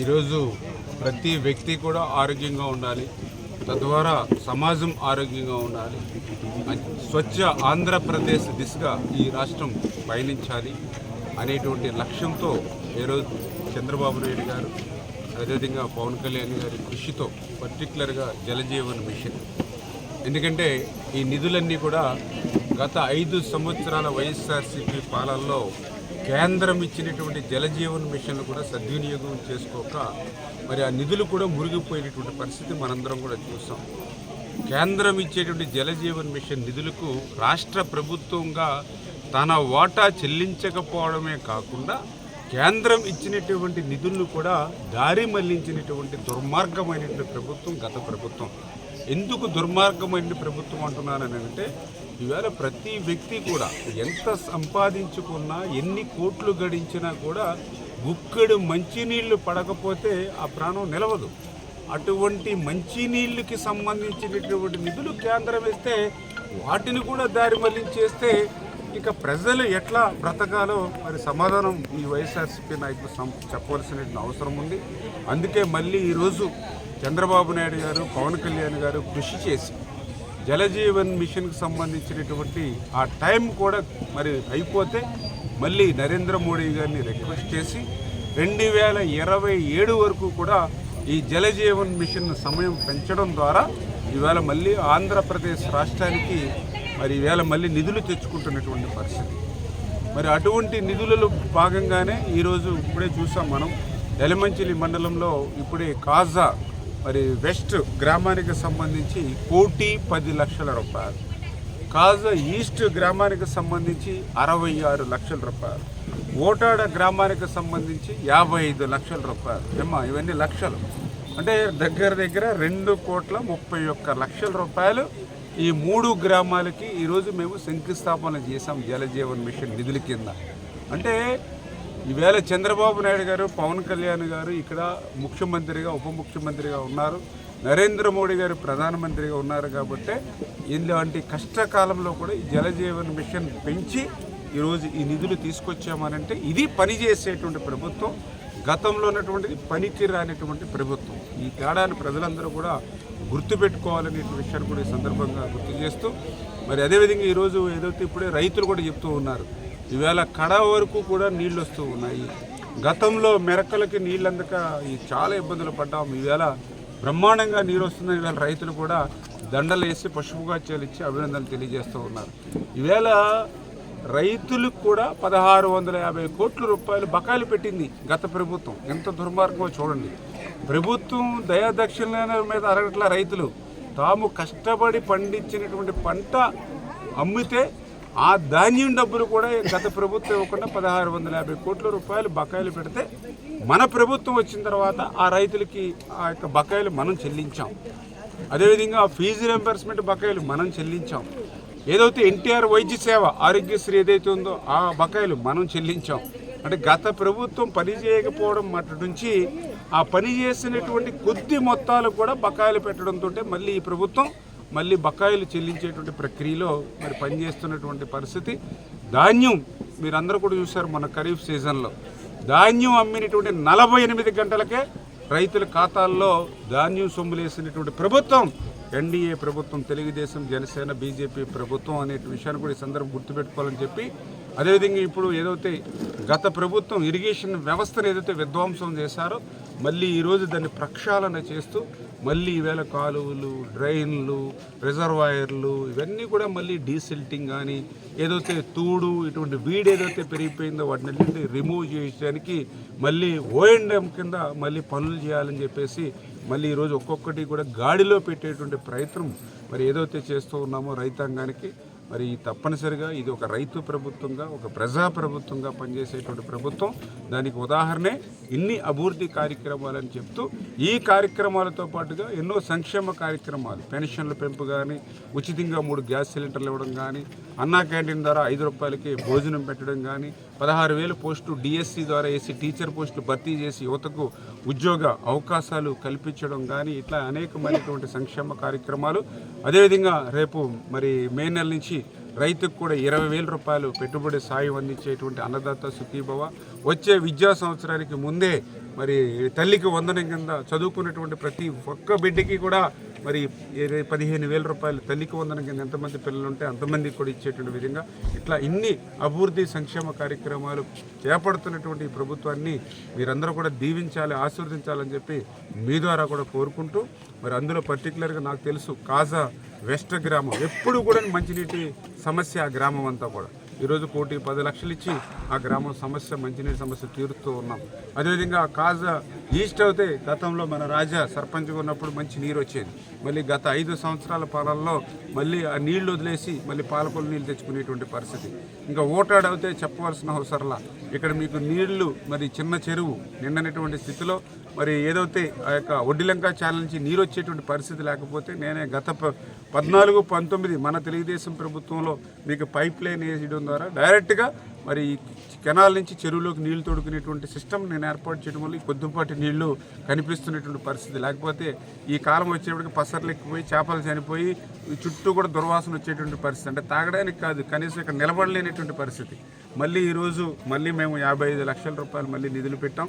ఈరోజు ప్రతి వ్యక్తి కూడా ఆరోగ్యంగా ఉండాలి. తద్వారా సమాజం ఆరోగ్యంగా ఉండాలి. స్వచ్ఛ ఆంధ్రప్రదేశ్ దిశగా ఈ రాష్ట్రం పయనించాలి అనేటువంటి లక్ష్యంతో ఈరోజు చంద్రబాబు నాయుడు గారు అదేవిధంగా పవన్ కళ్యాణ్ గారి కృషితో పర్టికులర్గా జలజీవన్ మిషన్. ఎందుకంటే ఈ నిధులన్నీ కూడా గత ఐదు సంవత్సరాల వైఎస్ఆర్సీపీ పాలనలో కేంద్రం ఇచ్చినటువంటి జలజీవన్ మిషన్లు కూడా సద్వినియోగం చేసుకోక మరి ఆ నిధులు కూడా మురిగిపోయినటువంటి పరిస్థితి మనందరం కూడా చూసాం. కేంద్రం ఇచ్చేటువంటి జలజీవన్ మిషన్ నిధులకు రాష్ట్ర ప్రభుత్వంగా తన వాటా చెల్లించకపోవడమే కాకుండా కేంద్రం ఇచ్చినటువంటి నిధులను కూడా దారి మళ్ళించినటువంటి దుర్మార్గమైనటువంటి ప్రభుత్వం గత ప్రభుత్వం. ఎందుకు దుర్మార్గమైన ప్రభుత్వం అంటున్నానని అంటే ఈవేళ ప్రతి వ్యక్తి కూడా ఎంత సంపాదించుకున్నా ఎన్ని కోట్లు గడించినా కూడా గుక్కెడు మంచినీళ్ళు పడకపోతే ఆ ప్రాణం నిలవదు. అటువంటి మంచినీళ్ళకి సంబంధించినటువంటి నిధులు కేంద్రం ఇస్తే వాటిని కూడా దారి మళ్ళించేస్తే ఇక ప్రజలు ఎట్లా బ్రతకాలో మరి సమాధానం ఈ వైఎస్ఆర్సీపీ నాయకులు సం- చెప్పవలసిన అవసరం ఉంది. అందుకే మళ్ళీ ఈరోజు చంద్రబాబు నాయుడు గారు పవన్ కళ్యాణ్ గారు కృషి చేసి జలజీవన్ మిషన్కి సంబంధించినటువంటి ఆ టైం కూడా మరి అయిపోతే మళ్ళీ నరేంద్ర మోడీ గారిని రిక్వెస్ట్ చేసి రెండు వేల ఇరవై ఏడు వరకు కూడా ఈ జలజీవన్ మిషన్ సమయం పెంచడం ద్వారా ఈవేళ మళ్ళీ ఆంధ్రప్రదేశ్ రాష్ట్రానికి మరి ఈవేళ మళ్ళీ నిధులు తెచ్చుకుంటున్నటువంటి పరిస్థితి. మరి అటువంటి నిధులలో భాగంగానే ఈరోజు ఇప్పుడే చూసాం మనం ఎలమంచిలి మండలంలో ఇప్పుడే కాజా మరి వెస్ట్ గ్రామానికి సంబంధించి కోటి పది లక్షల రూపాయలు. కాజా ఈస్ట్ గ్రామానికి సంబంధించి అరవై ఆరు లక్షల రూపాయలు. ఓటాడ గ్రామానికి సంబంధించి యాభై ఐదు లక్షల రూపాయలు. ఏమ్మా ఇవన్నీ లక్షలు. అంటే దగ్గర దగ్గర రెండు కోట్ల ముప్పై ఒక్క లక్షల రూపాయలు ఈ మూడు గ్రామాలకి ఈరోజు మేము శంకుస్థాపన చేసాం జలజీవన్ మిషన్ నిధుల కింద. అంటే ఈవేళ చంద్రబాబు నాయుడు గారు పవన్ కళ్యాణ్ గారు ఇక్కడ ముఖ్యమంత్రిగా ఉప ముఖ్యమంత్రిగా ఉన్నారు. నరేంద్ర మోడీ గారు ప్రధానమంత్రిగా ఉన్నారు కాబట్టి ఇలాంటి కష్టకాలంలో కూడా ఈ జలజీవన్ మిషన్ పెంచి ఈరోజు ఈ నిధులు తీసుకొచ్చామనంటే ఇది పనిచేసేటువంటి ప్రభుత్వం. గతంలో ఉన్నటువంటిది పనికి రానిటువంటి ప్రభుత్వం. ఈ తేడాన్ని ప్రజలందరూ కూడా గుర్తుపెట్టుకోవాలనే విషయాన్ని కూడా ఈ సందర్భంగా గుర్తు చేస్తూ మరి అదేవిధంగా ఈరోజు ఏదైతే ఇప్పుడే రైతులు కూడా చెప్తూ ఉన్నారు ఈవేళ కడ వరకు కూడా నీళ్ళు వస్తూ ఉన్నాయి. గతంలో మెరకలకి నీళ్ళు అందక ఈ చాలా ఇబ్బందులు పడ్డాం. ఈవేళ బ్రహ్మాండంగా నీరు వస్తుందని ఈవేళ రైతులు కూడా దండలు వేసి పశువుగా ఇచ్చి అభినందనలు తెలియజేస్తూ ఉన్నారు. ఈవేళ రైతులకు కూడా పదహారు వందల యాభై కోట్ల రూపాయలు బకాయిలు పెట్టింది గత ప్రభుత్వం. ఎంత దుర్మార్గమో చూడండి. ప్రభుత్వం దయాదక్షిణ మీద అరగట్ల రైతులు. తాము కష్టపడి పండించినటువంటి పంట అమ్మితే ఆ ధాన్యం డబ్బులు కూడా గత ప్రభుత్వం ఇవ్వకుండా పదహారు వందల యాభై కోట్ల రూపాయలు బకాయిలు పెడితే మన ప్రభుత్వం వచ్చిన తర్వాత ఆ రైతులకి ఆ యొక్క బకాయిలు మనం చెల్లించాం. అదేవిధంగా ఫీజు రింబర్స్మెంట్ బకాయిలు మనం చెల్లించాం. ఏదైతే ఎన్టీఆర్ వైద్య సేవ ఆరోగ్యశ్రీ ఏదైతే ఉందో ఆ బకాయిలు మనం చెల్లించాం. అంటే గత ప్రభుత్వం పని చేయకపోవడం మటు నుంచి ఆ పని చేసినటువంటి కొద్ది మొత్తాలు కూడా బకాయిలు పెట్టడంతో మళ్ళీ ఈ ప్రభుత్వం మళ్ళీ బకాయిలు చెల్లించేటువంటి ప్రక్రియలో మరి పనిచేస్తున్నటువంటి పరిస్థితి. ధాన్యం మీరందరూ కూడా చూశారు మన ఖరీఫ్ సీజన్లో. ధాన్యం అమ్మినటువంటి నలభై ఎనిమిది గంటలకే రైతుల ఖాతాల్లో ధాన్యం సొమ్ములేసినటువంటి ప్రభుత్వం ఎన్డీఏ ప్రభుత్వం తెలుగుదేశం జనసేన బీజేపీ ప్రభుత్వం అనే విషయాన్ని కూడా ఈ సందర్భం గుర్తుపెట్టుకోవాలని చెప్పి అదేవిధంగా ఇప్పుడు ఏదైతే గత ప్రభుత్వం ఇరిగేషన్ వ్యవస్థను ఏదైతే విధ్వంసం చేశారో మళ్ళీ ఈరోజు దాన్ని ప్రక్షాళన చేస్తూ మళ్ళీ ఈవేళ కాలువలు డ్రైన్లు రిజర్వాయర్లు ఇవన్నీ కూడా మళ్ళీ డీసిల్టింగ్ కానీ ఏదైతే తూడు ఇటువంటి వీడ్ ఏదైతే పెరిగిపోయిందో వాటిని రిమూవ్ చేయడానికి మళ్ళీ ఓఎండ్ఎం కింద మళ్ళీ పనులు చేయాలని చెప్పేసి మళ్ళీ ఈరోజు ఒక్కొక్కటి కూడా గాడిలో పెట్టేటువంటి ప్రయత్నం మరి ఏదైతే చేస్తూ ఉన్నామో రైతాంగానికి మరి తప్పనిసరిగా ఇది ఒక రైతు ప్రభుత్వంగా ఒక ప్రజా ప్రభుత్వంగా పనిచేసేటువంటి ప్రభుత్వం. దానికి ఉదాహరణే ఇన్ని అభివృద్ధి కార్యక్రమాలని చెప్తూ ఈ కార్యక్రమాలతో పాటుగా ఎన్నో సంక్షేమ కార్యక్రమాలు. పెన్షన్ల పెంపు కానీ ఉచితంగా మూడు గ్యాస్ సిలిండర్లు ఇవ్వడం కానీ అన్నా క్యాంటీన్ ద్వారా ఐదు రూపాయలకి భోజనం పెట్టడం కానీ పదహారు వేల పోస్టు డిఎస్సి ద్వారా వేసి టీచర్ పోస్టులు భర్తీ చేసి యువతకు ఉద్యోగ అవకాశాలు కల్పించడం కానీ ఇట్లా అనేకమైనటువంటి సంక్షేమ కార్యక్రమాలు. అదేవిధంగా రేపు మరి మే నెల నుంచి రైతుకు కూడా ఇరవై వేల రూపాయలు పెట్టుబడి సాయం అందించేటువంటి అన్నదాత సుఖీభవ. వచ్చే విద్యా సంవత్సరానికి ముందే మరి తల్లికి వందనం కింద చదువుకున్నటువంటి ప్రతి ఒక్క బిడ్డకి కూడా మరి ఇరవై పదిహేను వేల రూపాయలు తల్లికి వందన కింద ఎంతమంది పిల్లలు ఉంటే అంతమందికి కూడా ఇచ్చేటువంటి విధంగా ఇట్లా ఇన్ని అభివృద్ధి సంక్షేమ కార్యక్రమాలు చేపడుతున్నటువంటి ఈ ప్రభుత్వాన్ని మీరందరూ కూడా దీవించాలి ఆశీర్వదించాలని చెప్పి మీ ద్వారా కూడా కోరుకుంటూ మరి అందులో పర్టికులర్గా నాకు తెలుసు కాజా వెస్ట్ గ్రామం ఎప్పుడు కూడా మంచినీటి సమస్య ఆ గ్రామం అంతా కూడా. ఈరోజు కోటి పది లక్షలు ఇచ్చి ఆ గ్రామం సమస్య మంచినీటి సమస్య తీరుస్తూ ఉన్నాం. అదేవిధంగా ఆ కాజా ఈస్ట్ అయితే గతంలో మన రాజా సర్పంచ్గా ఉన్నప్పుడు మంచి నీరు వచ్చేది. మళ్ళీ గత ఐదు సంవత్సరాల పాలనలో మళ్ళీ ఆ నీళ్ళు వదిలేసి మళ్ళీ పాలకొల్లు నీళ్ళు తెచ్చుకునేటువంటి పరిస్థితి. ఇంకా ఓటాడు అయితే చెప్పవలసిన అవసరంలా ఇక్కడ మీకు నీళ్ళు మరి చిన్న చెరువు నిండనటువంటి స్థితిలో మరి ఏదైతే ఆ యొక్క ఒడ్డిలంక ఛానల్ నుంచి నీరు వచ్చేటువంటి పరిస్థితి లేకపోతే నేనే గత పద్నాలుగు పంతొమ్మిది మన తెలుగుదేశం ప్రభుత్వంలో మీకు పైప్ లైన్ వేయడం ద్వారా డైరెక్ట్గా మరి కెనాల్ నుంచి చెరువులోకి నీళ్ళు తొడుకునేటువంటి సిస్టమ్ నేను ఏర్పాటు చేయడం వల్ల ఈ కొద్దిపాటి నీళ్ళు కనిపిస్తున్నటువంటి పరిస్థితి. లేకపోతే ఈ కాలం వచ్చేప్పటికి పసర్లు ఎక్కిపోయి చేపలు చనిపోయి చుట్టూ కూడా దుర్వాసన వచ్చేటువంటి పరిస్థితి. అంటే తాగడానికి కాదు కనీసం ఇక్కడ నిలబడలేనటువంటి పరిస్థితి. మళ్ళీ ఈరోజు మళ్ళీ మేము యాభై ఐదు లక్షల రూపాయలు మళ్ళీ నిధులు పెట్టాం.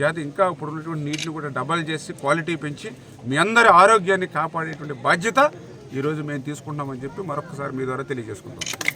జాతి ఇంకా ఇప్పుడు ఉన్నటువంటి నీటిని కూడా డబల్ చేసి క్వాలిటీ పెంచి మీ అందరి ఆరోగ్యాన్ని కాపాడేటువంటి బాధ్యత ఈరోజు మేము తీసుకుంటామని చెప్పి మరొకసారి మీ ద్వారా తెలియజేసుకుంటాం